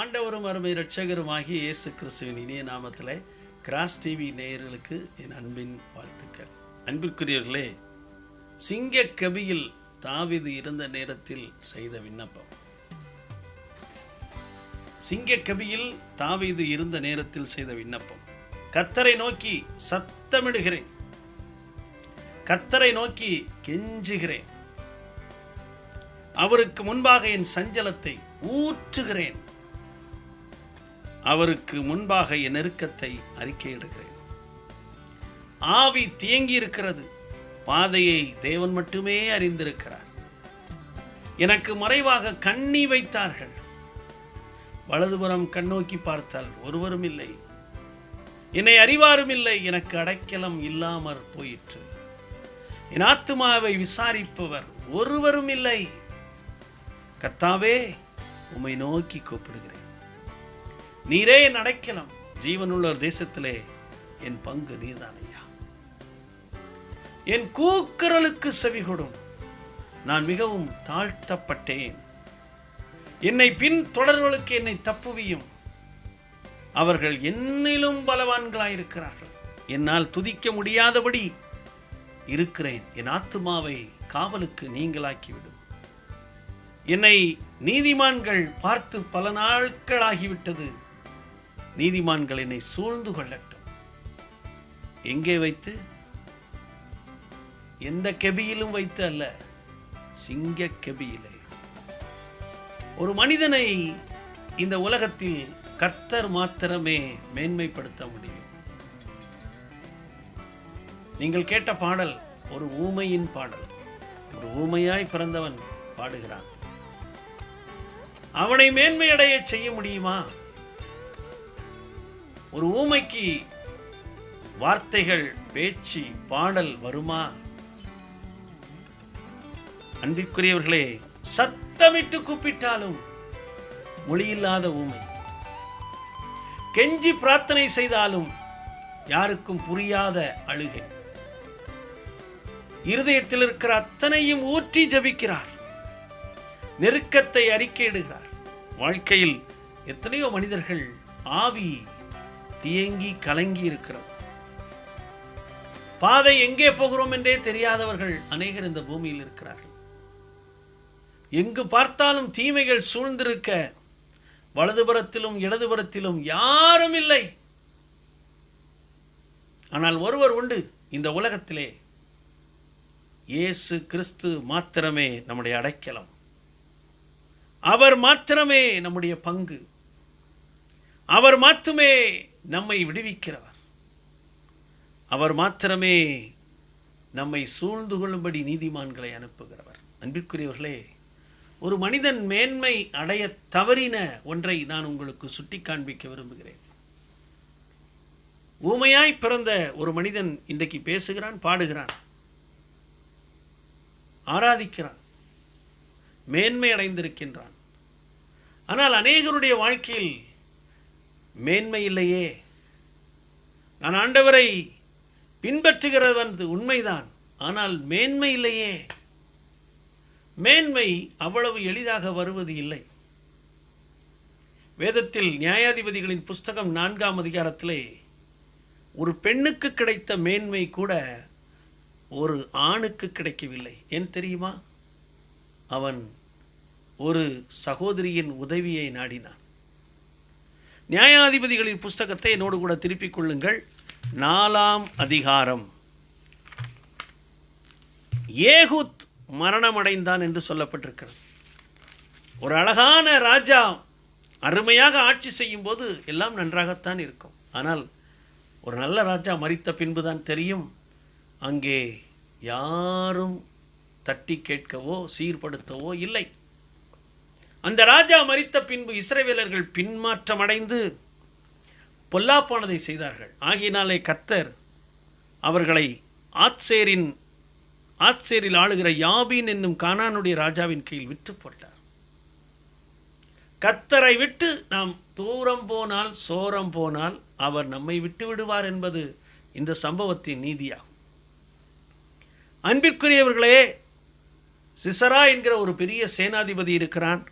ஆண்டவரும் அருமை இரட்சகருமாகிய இயேசு கிறிஸ்துவின் இனிய நாமத்தில் கிராஸ் டிவி நேயர்களுக்கு என் அன்பின் வாழ்த்துக்கள். அன்பிற்குரியவர்களே சிங்க கவியில் தாவிது இருந்த நேரத்தில் செய்த விண்ணப்பம். சிங்க கவியில் தாவிது இருந்த நேரத்தில் செய்த விண்ணப்பம். கத்தரை நோக்கி சத்தமிடுகிறேன். கத்தரை நோக்கி கெஞ்சுகிறேன். அவருக்கு முன்பாக என் சஞ்சலத்தை ஊற்றுகிறேன். அவருக்கு முன்பாக என் நெருக்கத்தை அறிக்கையிடுகிறேன். ஆவி தேங்கி இருக்கிறது பாதையை தேவன் மட்டுமே அறிந்திருக்கிறார். எனக்கு மறைவாக கண்ணி வைத்தார்கள். வலதுபுறம் கண்ணோக்கி பார்த்தால் ஒருவரும் இல்லை. என்னை அறிவாரும் இல்லை. எனக்கு அடைக்கலம் இல்லாமற் போயிற்று. என் ஆத்துமாவை விசாரிப்பவர் ஒருவரும் இல்லை. கத்தாவே உம்மை நோக்கி கூப்பிடுகிறேன். நீரே என் ஜீவனுள்ள தேசத்திலே என் பங்கு நீர்தான் ஐயா என் கூக்குரலுக்கு செவிகொடும் நான் மிகவும் தாழ்த்தப்பட்டேன். என்னை பின் தொடர்களுக்கு என்னை தப்புவியும். அவர்கள் என்னிலும் பலவான்களாயிருக்கிறார்கள். என்னால் துதிக்க முடியாதபடி இருக்கிறேன். என் ஆத்துமாவை காவலுக்கு நீங்களாக்கிவிடும். என்னை நீதிமான்கள் பார்த்து பல நாட்களாகிவிட்டது நீதிமான்கள் என்னை சூழ்ந்து கொள்ளட்டும். எங்கே வைத்து? எந்த கெபியிலும் வைத்து அல்ல சிங்க கெபியிலே. ஒரு மனிதனை இந்த உலகத்தில் கர்த்தர் மாத்திரமே மேன்மைப்படுத்த முடியும். நீங்கள் கேட்ட பாடல் ஒரு ஊமையின் பாடல். ஒரு ஊமையாய் பிறந்தவன் பாடுகிறான். அவனை மேன்மையடைய செய்ய முடியுமா? ஒரு ஊமைக்கு வார்த்தைகள் பேச்சு பாடல் வருமா? அன்பிற்குரியவர்களே சத்தமிட்டு கூப்பிட்டாலும் மொழியில்லாத ஊமை. கெஞ்சி பிரார்த்தனை செய்தாலும் யாருக்கும் புரியாத அழுகை. இருதயத்தில் இருக்கிற அத்தனையும் ஊற்றி ஜபிக்கிறார். நெருக்கத்தை அறிக்கையிடுகிறார். வாழ்க்கையில் எத்தனையோ மனிதர்கள் ஆவி தியங்கி கலங்கி இருக்கிறது. பாதை எங்கே போகிறோம் என்றே தெரியாதவர்கள் அநேகர் இந்த பூமியில் இருக்கிறார்கள். எங்கு பார்த்தாலும் தீமைகள் சூழ்ந்திருக்க வலதுபுறத்திலும் இடதுபுறத்திலும் யாரும் இல்லை. ஆனால் ஒருவர் உண்டு இந்த உலகத்திலே. இயேசு கிறிஸ்து மாத்திரமே நம்முடைய அடைக்கலம். அவர் மாத்திரமே நம்முடைய பங்கு. அவர் மாத்துமே நம்மை விடுவிக்கிறவர். அவர் மாத்திரமே நம்மை சூழ்ந்து கொள்ளும்படி நீதிமான்களை அனுப்புகிறவர். அன்பிற்குரியவர்களே ஒரு மனிதன் மேன்மை அடைய தவறின ஒன்றை நான் உங்களுக்கு சுட்டி காண்பிக்க விரும்புகிறேன். ஊமையாய் பிறந்த ஒரு மனிதன் இன்றைக்கு பேசுகிறான் பாடுகிறான் ஆராதிக்கிறான் மேன்மை அடைந்திருக்கின்றான். ஆனால் அநேகருடைய வாழ்க்கையில் மேன்மை இல்லையே நான் ஆண்டவரை பின்பற்றுகிறவன் உண்மைதான். ஆனால் மேன்மை இல்லையே மேன்மை அவ்வளவு எளிதாக வருவது இல்லை. வேதத்தில் நியாயாதிபதிகளின் புஸ்தகம் நான்காம் அதிகாரத்திலே ஒரு பெண்ணுக்கு கிடைத்த மேன்மை கூட ஒரு ஆணுக்கு கிடைக்கவில்லை. ஏன் தெரியுமா? அவன் ஒரு சகோதரியின் உதவியை நாடினான். நியாயாதிபதிகளின் புஸ்தகத்தை என்னோடு கூட திருப்பிக் கொள்ளுங்கள். நாலாம் அதிகாரம். ஏகுத் மரணமடைந்தான் என்று சொல்லப்பட்டிருக்கிறது. ஒரு அழகான ராஜா அருமையாக ஆட்சி செய்யும் போது எல்லாம் நன்றாகத்தான் இருக்கும். ஆனால் ஒரு நல்ல ராஜா மறித்த பின்புதான் தெரியும். அங்கே யாரும் தட்டி கேட்கவோ சீர்படுத்தவோ இல்லை. அந்த ராஜா மறித்த பின்பு இஸ்ரேவேலர்கள் பின்மாற்றமடைந்து பொல்லாப்பானதை செய்தார்கள். ஆகினாலே கத்தர் அவர்களை ஆத்சேரின் ஆத்சேரில் ஆளுகிற யாபீன் என்னும் கானானுடைய ராஜாவின் கீழ் விற்று போட்டார். கத்தரை விட்டு நாம் தூரம் போனால் சோரம் போனால் அவர் நம்மை விட்டு விடுவார் என்பது இந்த சம்பவத்தின் நீதியாகும். அன்பிற்குரியவர்களே சிசரா என்கிற ஒரு பெரிய சேனாதிபதி இருக்கிறான்.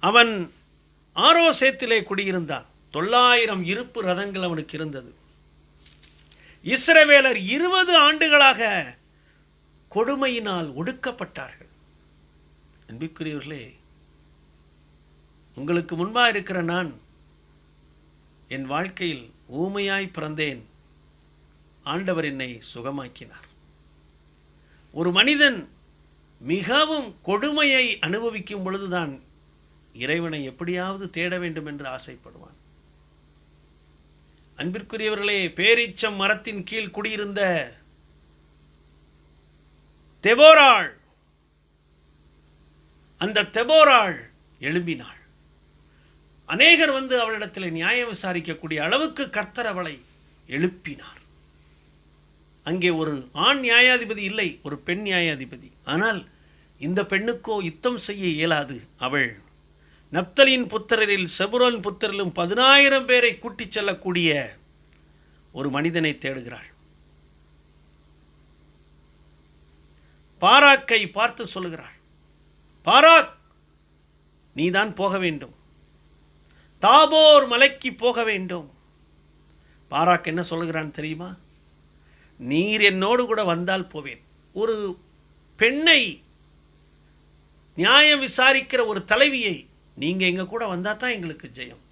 அவன் ஆரோசேத்திலே குடியிருந்தான். தொள்ளாயிரம் இருப்பு ரதங்கள் அவனுக்கு இருந்தது. இஸ்ரவேலர் இருபது ஆண்டுகளாக கொடுமையினால் ஒடுக்கப்பட்டார்கள். அன்பிற்குரியவர்களே உங்களுக்கு முன்பாக இருக்கிற நான் என் வாழ்க்கையில் ஊமையாய் பிறந்தேன். ஆண்டவர் என்னை சுகமாக்கினார். ஒரு மனிதன் மிகவும் கொடுமையை அனுபவிக்கும் பொழுதுதான் இறைவனை எப்படியாவது தேட வேண்டும் என்று ஆசைப்படுவான். அன்பிற்குரியவர்களே பேரீச்சம் மரத்தின் கீழ் குடியிருந்த தெபோராள் அந்த தெபோராள் எழும்பினாள். அநேகர் வந்து அவளிடத்தில் நியாயம் விசாரிக்கக்கூடிய அளவுக்கு கர்த்தர் அவளை எழுப்பினார். அங்கே ஒரு ஆண் நியாயாதிபதி இல்லை ஒரு பெண் நியாயாதிபதி. ஆனால் இந்த பெண்ணுக்கோ யுத்தம் செய்ய இயலாது. அவள் நப்தலின் புத்திரரில் செபுரோன் புத்திரரிலும் பதினாயிரம் பேரை கூட்டிச் செல்லக்கூடிய ஒரு மனிதனை தேடுகிறாள். பாராக்கை பார்த்து சொல்லுகிறாள் பாராக் நீதான் போக வேண்டும். தாபோர் மலைக்கு போக வேண்டும். பாராக் என்ன சொல்லுகிறான் தெரியுமா? நீர் என்னோடு கூட வந்தால் போவேன். ஒரு பெண்ணை நியாயம் விசாரிக்கிற ஒரு தலைவியை நீங்கள் எங்கள் கூட வந்தால் தான் எங்களுக்கு ஜெயம்.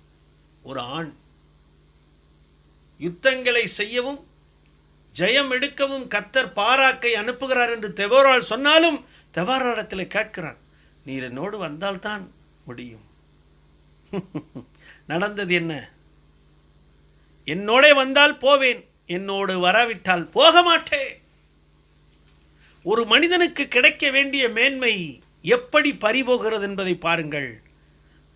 ஒரு ஆண். யுத்தங்களை செய்யவும் ஜெயம் எடுக்கவும் கத்தர் பாராக்கை அனுப்புகிறார் என்று தெவோரால் சொன்னாலும் தெவாரிடத்தில் கேட்கிறான் நீர் என்னோடு வந்தால்தான் முடியும். நடந்தது என்ன? என்னோட வந்தால் போவேன் என்னோடு வராவிட்டால் போக மாட்டேன் ஒரு மனிதனுக்கு கிடைக்க வேண்டிய மேன்மை எப்படி பறிபோகிறது என்பதை பாருங்கள்.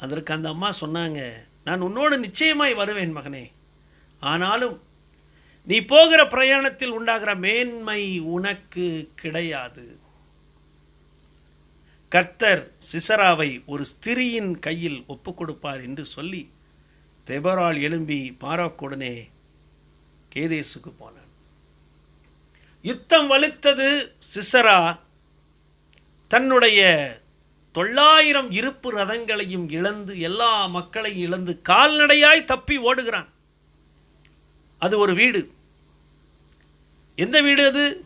அதற்கு அந்த அம்மா சொன்னாங்க நான் உன்னோடு நிச்சயமாய் வருவேன் மகனே. ஆனாலும் நீ போகிற பிரயாணத்தில் உண்டாகிற மேன்மை உனக்கு கிடையாது. கர்த்தர் சிசராவை ஒரு ஸ்திரியின் கையில் ஒப்பு கொடுப்பார் என்று சொல்லி தெபரால் எழும்பி பாராக்குடனே கேதேசுக்கு போனான். யுத்தம் வலுத்தது சிசரா தன்னுடைய தொள்ளாயிரம் இருப்பு ரதங்களையும் இழந்து எல்லா மக்களையும் இழந்து கால்நடையாய் தப்பி ஓடுகிறான். அது ஒரு வீடு. எந்த வீடு அது?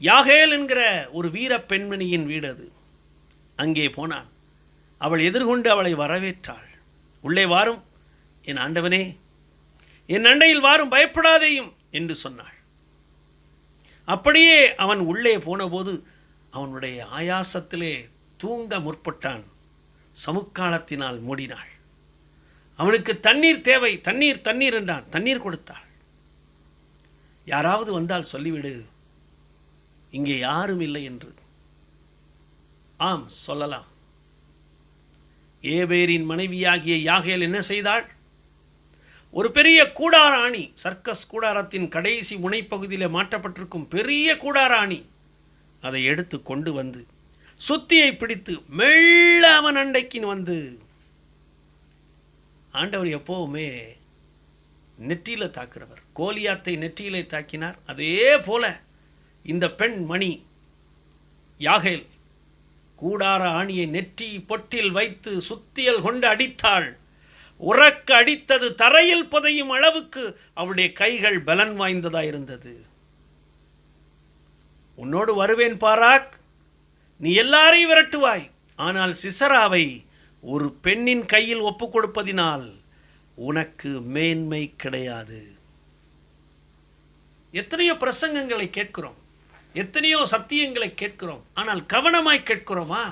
யாகேல் என்கிற ஒரு வீர பெண்மணியின் வீடு அது. அங்கே போனான். அவள் எதிர்கொண்டு அவளை வரவேற்றாள். உள்ளே வாரும். என் ஆண்டவனே என் அண்டையில் வாரும் பயப்படாதேயும் என்று சொன்னாள். அப்படியே அவன் உள்ளே போனபோது அவனுடைய ஆயாசத்திலே தூங்க முற்பட்டான். சமுக்காலத்தினால் மூடினாள். அவனுக்கு தண்ணீர் தேவை தண்ணீர் தண்ணீர் என்றான். தண்ணீர் கொடுத்தாள். யாராவது வந்தால் சொல்லிவிடு. இங்கே யாரும் இல்லை என்று. ஆம் சொல்லலாம். ஏபேரின் மனைவியாகிய யாகேல் என்ன செய்தாள்? ஒரு பெரிய கூடாராணி சர்க்கஸ் கூடாரத்தின் கடைசி முனைப்பகுதியில் மாட்டப்பட்டிருக்கும் பெரிய கூடாராணி அதை எடுத்து கொண்டு வந்து சுத்தியை பிடித்து மெல்ல அவன் அண்டைக்கின் வந்து ஆண்டவர் எப்போவுமே நெற்றியில் தாக்குறவர். கோலியாத்தை நெற்றியிலே தாக்கினார். அதே போல இந்த பெண் மணி யாகேல் கூடார ஆணியை நெற்றி பொட்டில் வைத்து சுத்தியல் கொண்டு அடித்தாள். உறக்க அடித்தது தரையில் புதையும் அளவுக்கு அவளுடைய கைகள் பலன் வாய்ந்ததாயிருந்தது. உன்னோடு வருவேன் பாராக். நீ எல்லாரையும் விரட்டுவாய். ஆனால் சிசராவை ஒரு பெண்ணின் கையில் ஒப்புக் கொடுப்பதினால் உனக்கு மேன்மை கிடையாது. எத்தனையோ பிரசங்கங்களை கேட்கிறோம். எத்தனையோ சத்தியங்களை கேட்கிறோம். ஆனால் கவனமாய் கேட்கிறோமா?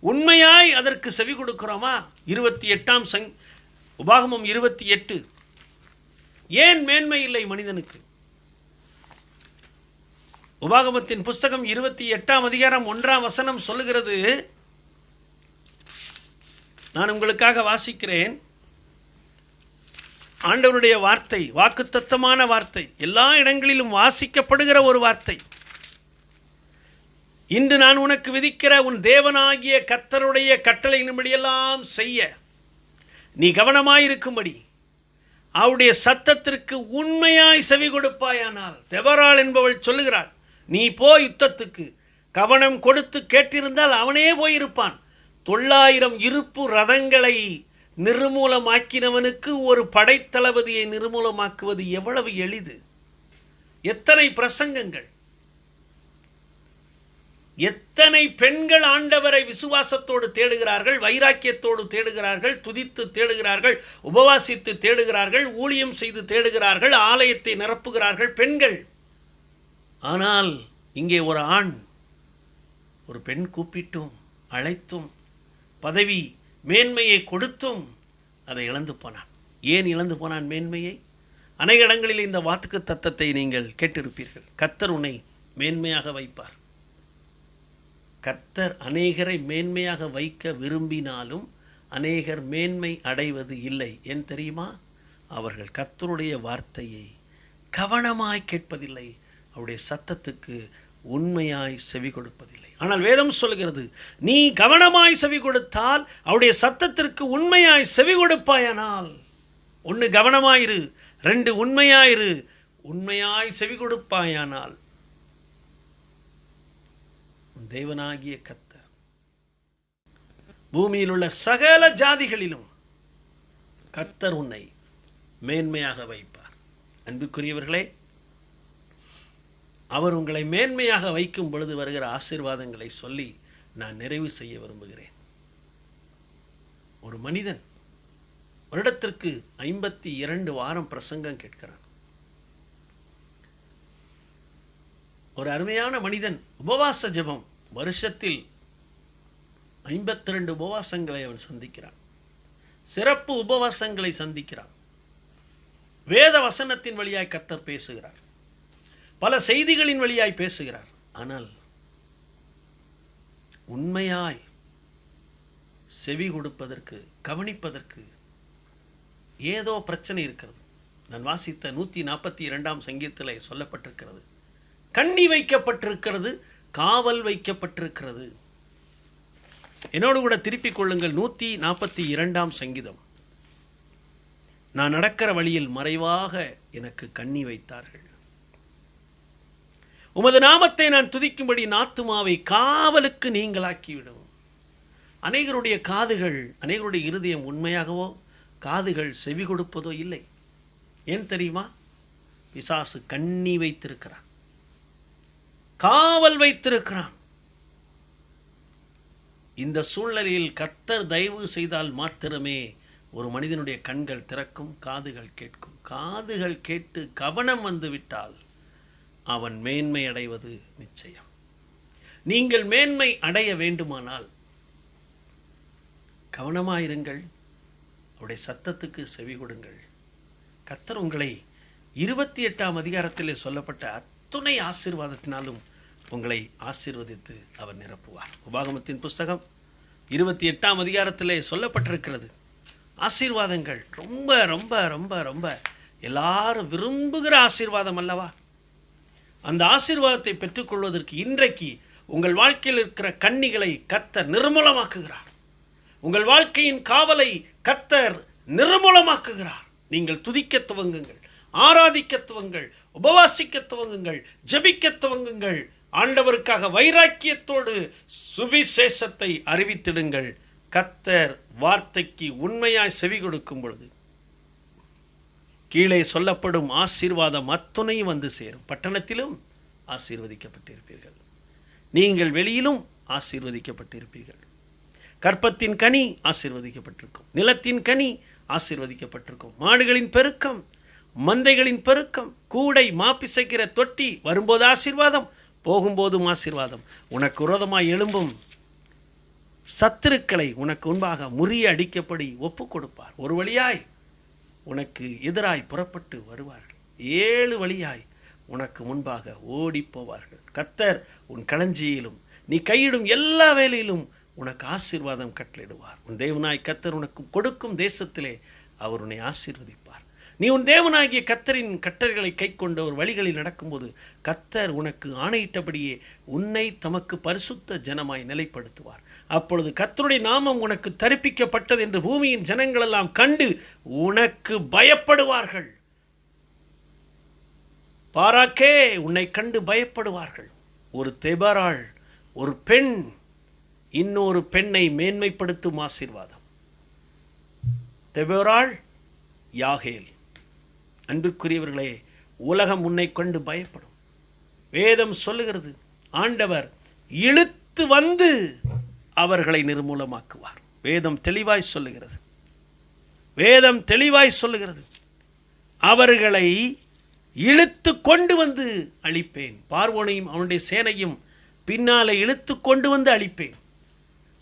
உண்மையாய் அதற்கு செவி கொடுக்கிறோமா? இருபத்தி எட்டாம் சங் உபாகமம் இருபத்தி எட்டு. ஏன் மேன்மை இல்லை மனிதனுக்கு? உபாகமத்தின் புஸ்தகம் இருபத்தி எட்டாம் அதிகாரம் ஒன்றாம் வசனம் சொல்லுகிறது. நான் உங்களுக்காக வாசிக்கிறேன். ஆண்டவருடைய வார்த்தை வாக்குத்தத்தமான வார்த்தை எல்லா இடங்களிலும் வாசிக்கப்படுகிற ஒரு வார்த்தை. இன்று நான் உனக்கு விதிக்கிற உன் தேவனாகிய கத்தருடைய கட்டளையின்படியெல்லாம் செய்ய. நீ கவனமாயிருக்கும்படி. அவருடைய சத்தத்திற்கு உண்மையாய் செவி கொடுப்பாயானால் தெவராள் என்பவள் சொல்லுகிறாள். நீ போ யுத்தத்துக்கு. கவனம் கொடுத்து கேட்டிருந்தால் அவனே போயிருப்பான். தொள்ளாயிரம் இருப்பு ரதங்களை நிர்மூலமாக்கினவனுக்கு ஒரு படைத்தளபதியை நிர்மூலமாக்குவது எவ்வளவு எளிது. எத்தனை பிரசங்கங்கள். எத்தனை பெண்கள் ஆண்டவரை விசுவாசத்தோடு தேடுகிறார்கள் வைராக்கியத்தோடு தேடுகிறார்கள் துதித்து தேடுகிறார்கள் உபவாசித்து தேடுகிறார்கள் ஊழியம் செய்து தேடுகிறார்கள் ஆலயத்தை நிரப்புகிறார்கள் பெண்கள். ஆனால் இங்கே ஒரு ஆண் ஒரு பெண் கூப்பிட்டும் அழைத்தும் பதவி மேன்மையை கொடுத்தும் அதை இழந்து போனான். ஏன் இழந்து போனான் மேன்மையை? அநேக இடங்களில் இந்த வாத்துக்கு தத்தத்தை நீங்கள் கேட்டிருப்பீர்கள். கத்தர் உன்னை மேன்மையாக வைப்பார். கத்தர் அநேகரை மேன்மையாக வைக்க விரும்பினாலும் அநேகர் மேன்மை அடைவது இல்லை. ஏன் தெரியுமா? அவர்கள் கத்தருடைய வார்த்தையை கவனமாய் கேட்பதில்லை. அவருடைய சத்தத்துக்கு உண்மையாய் செவி கொடுப்பதில்லை. ஆனால் வேதம் சொல்கிறது நீ கவனமாய் செவி கொடுத்தால் அவருடைய சத்தத்திற்கு உண்மையாய் செவி கொடுப்பாயானால் ஒன்று கவனமாயிரு ரெண்டு உண்மையாயிரு உண்மையாய் செவி கொடுப்பாயானால் தேவனாகிய கத்தர் பூமியில் உள்ள சகல ஜாதிகளிலும் கத்தர் உன்னை மேன்மையாக வைப்பார். அன்புக்குரியவர்களே அவர் உங்களை மேன்மையாக வைக்கும் பொழுது வருகிற ஆசீர்வாதங்களை சொல்லி நான் நிறைவு செய்ய விரும்புகிறேன். ஒரு மனிதன் வருடத்திற்கு ஐம்பத்தி இரண்டு வாரம் பிரசங்கம் கேட்கிறான். ஒரு அருமையான மனிதன் உபவாச ஜெபம் வருஷத்தில் ஐம்பத்தி ரெண்டு உபவாசங்களை அவன் சந்திக்கிறான். சிறப்பு உபவாசங்களை சந்திக்கிறான். வேத வசனத்தின் வழியாய் கத்தர் பேசுகிறார். பல செய்திகளின் வழியாய் பேசுகிறார். ஆனால் உண்மையாய் செவி கொடுப்பதற்கு கவனிப்பதற்கு ஏதோ பிரச்சனை இருக்கிறது. நான் வாசித்த நூற்றி நாற்பத்தி இரண்டாம் சங்கீதத்தில் சொல்லப்பட்டிருக்கிறது. கண்ணி வைக்கப்பட்டிருக்கிறது காவல் வைக்கப்பட்டிருக்கிறது. என்னோடு கூட திருப்பிக் கொள்ளுங்கள் நூற்றி நாற்பத்தி இரண்டாம் சங்கீதம். நான் நடக்கிற வழியில் மறைவாக எனக்கு கண்ணி வைத்தார்கள். உமது நாமத்தை நான் துதிக்கும்படி நாத்துமாவை காவலுக்கு நீங்களாக்கிவிடும் அநேகருடைய காதுகள் அநேகருடைய இருதயம் உண்மையாகவோ காதுகள் செவி கொடுப்பதோ இல்லை. ஏன் தெரியுமா? பிசாசு கண்ணி வைத்திருக்கிறான். காவல் வைத்திருக்கிறான். இந்த சூழ்நிலையில் கத்தர் தயவு செய்தால் மாத்திரமே ஒரு மனிதனுடைய கண்கள் திறக்கும் காதுகள் கேட்கும். காதுகள் கேட்டு கவனம் வந்துவிட்டால் அவன் மேன்மை அடைவது நிச்சயம். நீங்கள் மேன்மை அடைய வேண்டுமானால் கவனமாயிருங்கள். அவருடைய சத்தத்துக்கு செவி கொடுங்கள். கத்தர் உங்களை இருபத்தி எட்டாம் அதிகாரத்திலே சொல்லப்பட்ட அத்துணை ஆசீர்வாதத்தினாலும் உங்களை ஆசீர்வதித்து அவர் நிரப்புவார். உபாகமத்தின் புஸ்தகம் இருபத்தி எட்டாம் அதிகாரத்திலே சொல்லப்பட்டிருக்கிறது. ஆசீர்வாதங்கள் ரொம்ப ரொம்ப ரொம்ப ரொம்ப எல்லாரும் விரும்புகிற ஆசீர்வாதம் அல்லவா? அந்த ஆசீர்வாதத்தை பெற்றுக்கொள்வதற்கு இன்றைக்கு உங்கள் வாழ்க்கையில் இருக்கிற கன்னிகளை கத்தர் நிர்மூலமாக்குகிறார். உங்கள் வாழ்க்கையின் காவலை கத்தர் நிர்மூலமாக்குகிறார். நீங்கள் துதிக்க துவங்குங்கள் ஆராதிக்க துவங்கள் உபவாசிக்க துவங்குங்கள் ஜெபிக்க துவங்குங்கள். ஆண்டவருக்காக வைராக்கியத்தோடு சுவிசேஷத்தை அறிவித்திடுங்கள். கத்தர் வார்த்தைக்கு உண்மையாய் செவி கொடுக்கும் பொழுது கீழே சொல்லப்படும் ஆசீர்வாதம் அத்துணையும் வந்து சேரும். பட்டணத்திலும் ஆசீர்வதிக்கப்பட்டிருப்பீர்கள். நீங்கள் வெளியிலும் ஆசீர்வதிக்கப்பட்டிருப்பீர்கள். கற்பத்தின் கனி ஆசீர்வதிக்கப்பட்டிருக்கும். நிலத்தின் கனி ஆசீர்வதிக்கப்பட்டிருக்கும். மாடுகளின் பெருக்கம் மந்தைகளின் பெருக்கம் கூடை மாப்பிசைக்கிற தொட்டி வரும்போது ஆசீர்வாதம் போகும்போதும் ஆசீர்வாதம். உனக்கு விரோதமாய் எழும்பும் சத்துருக்களை உனக்கு முன்பாக முறிய அடிக்கப்படி ஒப்பு கொடுப்பார் ஒரு வழியாய் உனக்கு எதிராய் புறப்பட்டு வருவார்கள். ஏழு வழியாய் உனக்கு முன்பாக ஓடிப்போவார்கள். கத்தர் உன் களஞ்சியிலும் நீ கையிடும் எல்லா வேலையிலும் உனக்கு ஆசீர்வாதம் கட்டளிடுவார் உன் தேவனாய் கத்தர் உனக்கு கொடுக்கும் தேசத்திலே அவர் உன்னை ஆசீர்வதிப்பார். நீ உன் தேவனாகிய கத்தரின் கட்டர்களை கை கொண்ட ஒரு வழிகளில் நடக்கும்போது கத்தர் உனக்கு ஆணையிட்டபடியே உன்னை தமக்கு பரிசுத்த ஜனமாய் நிலைப்படுத்துவார். அப்பொழுது கத்தருடைய நாமம் உனக்கு தரிப்பிக்கப்பட்டது என்று பூமியின் ஜனங்களெல்லாம் கண்டு உனக்கு பயப்படுவார்கள். பாராக்கே உன்னை கண்டு பயப்படுவார்கள். ஒரு தெபராள் ஒரு பெண் இன்னொரு பெண்ணை மேன்மைப்படுத்தும் ஆசீர்வாதம். தெபராள் யாகேல். அன்பிற்குரியவர்களே உலகம் உன்னை கொண்டு பயப்படும். வேதம் சொல்லுகிறது ஆண்டவர் இழுத்து வந்து அவர்களை நிர்மூலமாக்குவார். வேதம் தெளிவாய் சொல்லுகிறது. வேதம் தெளிவாய் சொல்லுகிறது. அவர்களை இழுத்து கொண்டு வந்து அழிப்பேன். பார்வோனையும் அவனுடைய சேனையும் பின்னாலே இழுத்து கொண்டு வந்து அழிப்பேன்.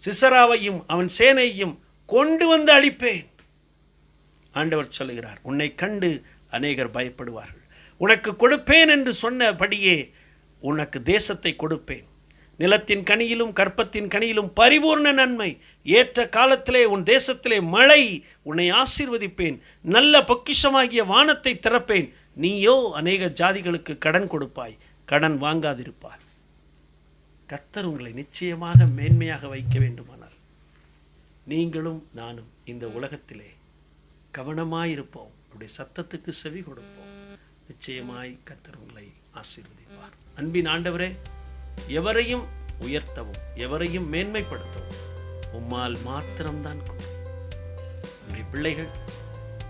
சிசராவையும் அவன் சேனையையும் கொண்டு வந்து அழிப்பேன். ஆண்டவர் சொல்லுகிறார் உன்னை கண்டு அநேகர் பயப்படுவார்கள். உனக்கு கொடுப்பேன் என்று சொன்னபடியே உனக்கு தேசத்தை கொடுப்பேன். நிலத்தின் கனியிலும் கற்பத்தின் கனியிலும் பரிபூர்ண நன்மை. ஏற்ற காலத்திலே உன் தேசத்திலே மழை. உன்னை ஆசீர்வதிப்பேன். நல்ல பொக்கிஷமாகிய வானத்தை திறப்பேன். நீயோ அநேக ஜாதிகளுக்கு கடன் கொடுப்பாய். கடன் வாங்காதிருப்பார் கர்த்தர் உங்களை நிச்சயமாக மேன்மையாக வைக்க வேண்டுமானால் நீங்களும் நானும் இந்த உலகத்திலே கவனமாயிருப்போம். அப்படி சத்தத்துக்கு செவி கொடுப்போம். நிச்சயமாய் கத்தர் உங்களை ஆசீர்வதிப்பார். அன்பின் ஆண்டவரே எவரையும் உயர்த்தவும் எவரையும் மேன்மைப்படுத்தவும் உம்மால் மாத்திரம்தான் கூடும் பிள்ளைகள்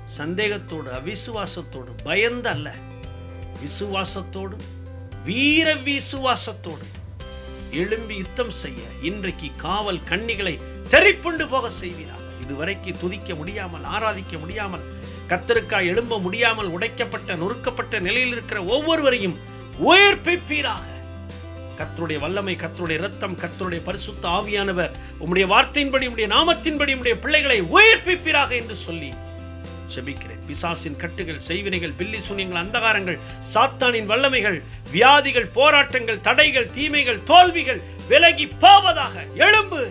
சந்தேகத்தோடு அவிசுவாசத்தோடு பயந்து அல்ல விசுவாசத்தோடு வீர விசுவாசத்தோடு எழும்பி யுத்தம் செய்ய இன்றைக்கு காவல் கண்ணிகளை தெரிப்புண்டு போக செய்வீராக இதுவரைக்கு துதிக்க முடியாமல் ஆராதிக்க முடியாமல் கத்தருக்காய் எழும்ப முடியாமல் உடைக்கப்பட்ட நொறுக்கப்பட்ட நிலையில் இருக்கிற ஒவ்வொருவரையும் உயிர்ப்பிப்பீராக. கத்தருடைய வல்லமை கத்தருடைய ரத்தம் கத்தருடைய பரிசுத்த ஆவியானவர் உம்முடைய வார்த்தையின்படி உடைய நாமத்தின்படி உடைய பிள்ளைகளை உயிர்ப்பிப்பீராக என்று சொல்லி ஜெபிக்கிறேன் பிசாசின் கட்டுகள் செய்வினைகள் பில்லி சூனியங்கள் அந்தகாரங்கள் சாத்தானின் வல்லமைகள் வியாதிகள் போராட்டங்கள் தடைகள் தீமைகள் தோல்விகள் விலகி போவதாக எழும்பு.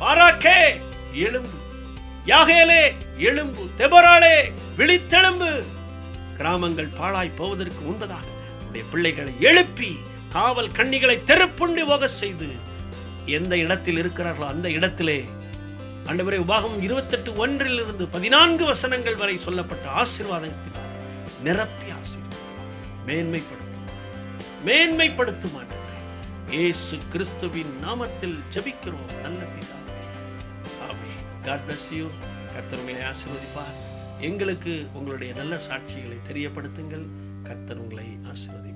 பாராக்கே எழும்பு. யாகேலே எழும்பு. தெபராளே விழித்தெழும்பு. கிராமங்கள் பாழாய் போவதற்கு உண்பதாக உடைய பிள்ளைகளை எழுப்பி காவல் கண்ணிகளை தெருப்புண்டு போக செய்து எந்த இடத்தில் இருக்கிறார்களோ அந்த இடத்திலே அண்டவரை உபாகம் இருபத்தெட்டு ஒன்றில் இருந்து பதினான்கு வசனங்கள் வரை சொல்லப்பட்ட ஆசீர்வாதத்தினால் நிரப்பி ஆசீர்வாதம். மேன்மைப்படுத்தும் மேன்மைப்படுத்தும் இயேசு கிறிஸ்துவின் நாமத்தில் ஜபிக்கிறோம் நல்ல பிதாவே ஆமென். காட் ஆசீர்வதிப்பார். எங்களுக்கு உங்களுடைய நல்ல சாட்சிகளை தெரியப்படுத்துங்கள். கத்தருங்களை உங்களை ஆசீர்வதிப்பார்.